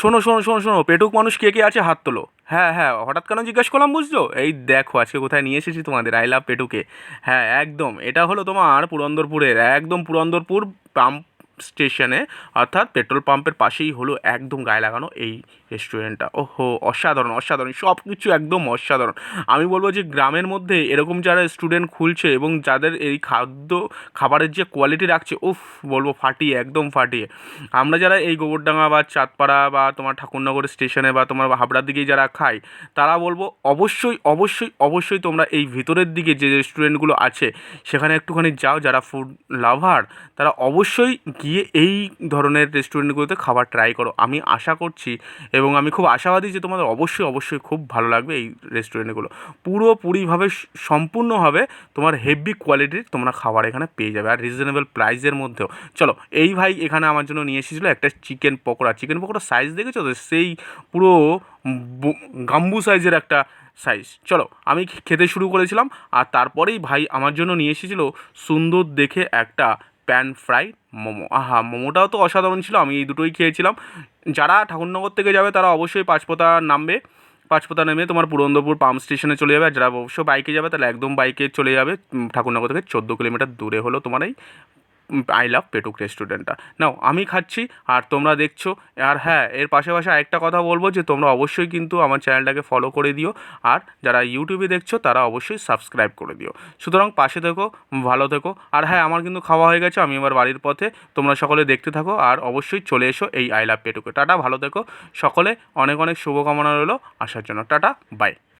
শোনো শোনো শোনো শোনো, পেটুক মানুষ কে কে আছে হাত তোলো। হ্যাঁ হ্যাঁ হঠাৎ কেন জিজ্ঞেস করলাম বুঝলো এই দেখো, আজকে কোথায় নিয়ে এসেছি তোমাদের, আই লাভ পেটুকে। হ্যাঁ একদম, এটা হলো তোমার পুরন্দরপুরের, একদম পুরন্দরপুর পাম্প স্টেশনে, অর্থাৎ পেট্রোল পাম্পের পাশেই হলো একদম গায়ে লাগানো এই রেস্টুরেন্টটা। ওহো, অসাধারণ অসাধারণ। সব কিছু একদম অসাধারণ। আমি বলব যে গ্রামের মধ্যে এরকম যারা স্টুডেন্ট খুলছে এবং যাদের এই খাদ্য, খাবারের যে কোয়ালিটি রাখছে, উফ, বলব ফাটিয়ে, একদম ফাটিয়ে। আমরা যারা এই গোবরডাঙ্গা বা চাঁদপাড়া বা তোমার ঠাকুরনগর স্টেশনে বা তোমার হাবড়ার দিকে যারা খাই, তারা বলব অবশ্যই অবশ্যই অবশ্যই তোমরা এই ভিতরের দিকে যে রেস্টুরেন্টগুলো আছে, সেখানে একটুখানি যাও যারা ফুড লাভার, তারা অবশ্যই গিয়ে এই ধরনের রেস্টুরেন্টগুলোতে খাবার ট্রাই করো। আমি আশা করছি এবং আমি খুব আশাবাদী যে তোমাদের অবশ্যই অবশ্যই খুব ভালো লাগবে এই রেস্টুরেন্টগুলো পুরোপুরিভাবে সম্পূর্ণভাবে তোমার হেভি কোয়ালিটির তোমরা খাবার এখানে পেয়ে যাবে। আর রিজনেবল প্রাইসের মধ্যেও। চলো, এই ভাই এখানে আমার জন্য নিয়ে এসেছিল একটা chicken pakora. Chicken pakora size দেখেছ তো? সেই পুরো গাম্বু সাইজের একটা সাইজ চলো, আমি খেতে শুরু করেছিলাম। আর তারপরেই ভাই আমার জন্য নিয়ে এসেছিল সুন্দর দেখে একটা প্যান ফ্রাই মোমো। আহা, মোমোটাও তো অসাধারণ ছিল, আমি এই দুটোই খেয়েছিলাম। যারা ঠাকুরনগর থেকে যাবে, তারা অবশ্যই পাঁচপোতা নামবে। পাঁচপোতা নেমে তোমার পুরন্দপুর পাম্প স্টেশনে চলে যাবে, আর যারা অবশ্য বাইকে যাবে, তাহলে একদম বাইকে চলে যাবে। ঠাকুরনগর থেকে চোদ্দ কিলোমিটার দূরে হলো তোমার এই আই লাভ পেটুক রেস্টুরেন্টটা। নাও, আমি খাচ্ছি আর তোমরা দেখছ। আর হ্যাঁ এর পাশে পাশে আরেকটা কথা বলব যে তোমরা অবশ্যই কিন্তু আমার চ্যানেলটাকে ফলো করে দিও। আর যারা ইউটিউবে দেখছ, তারা অবশ্যই সাবস্ক্রাইব করে দিও। সুতরাং পাশে থেকো, ভালো থেকো। আর হ্যাঁ আমার কিন্তু খাওয়া হয়ে গেছে, আমি আমার বাড়ির পথে তোমরা সকলে দেখতে থাকো। আর অবশ্যই চলে এসো এই আই লাভ পেটুকে। টাটা, ভালো থেকো। সকলে অনেক অনেক শুভকামনা রইল। আসার জন্য টাটা বাই